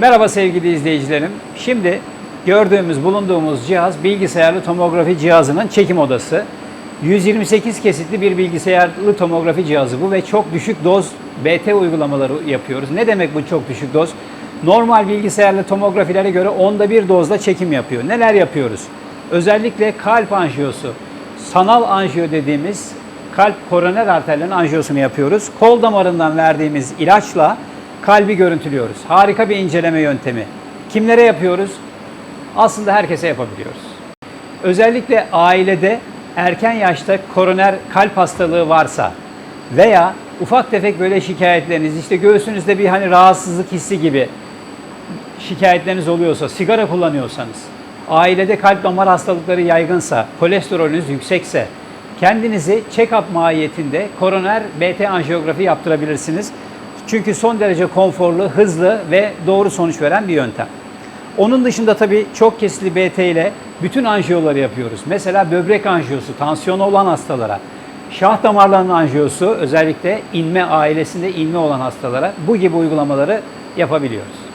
Merhaba sevgili izleyicilerim. Şimdi gördüğümüz, bulunduğumuz cihaz bilgisayarlı tomografi cihazının çekim odası. 128 kesitli bir bilgisayarlı tomografi cihazı bu ve çok düşük doz BT uygulamaları yapıyoruz. Ne demek bu çok düşük doz? Normal bilgisayarlı tomografilere göre onda bir dozla çekim yapıyor. Neler yapıyoruz? Özellikle kalp anjiyosu, sanal anjiyo dediğimiz kalp koroner arterlerin anjiyosunu yapıyoruz. Kol damarından verdiğimiz ilaçla kalbi görüntülüyoruz. Harika bir inceleme yöntemi. Kimlere yapıyoruz? Aslında herkese yapabiliyoruz. Özellikle ailede erken yaşta koroner kalp hastalığı varsa veya ufak tefek böyle şikayetleriniz işte göğsünüzde bir hani rahatsızlık hissi gibi şikayetleriniz oluyorsa, sigara kullanıyorsanız, ailede kalp damar hastalıkları yaygınsa, kolesterolünüz yüksekse, kendinizi check-up mahiyetinde koroner BT anjiyografi yaptırabilirsiniz. Çünkü son derece konforlu, hızlı ve doğru sonuç veren bir yöntem. Onun dışında tabii çok kesili BT ile bütün anjiyoları yapıyoruz. Mesela böbrek anjiyosu, tansiyonu olan hastalara, şah damarlarının anjiyosu özellikle inme ailesinde inme olan hastalara bu gibi uygulamaları yapabiliyoruz.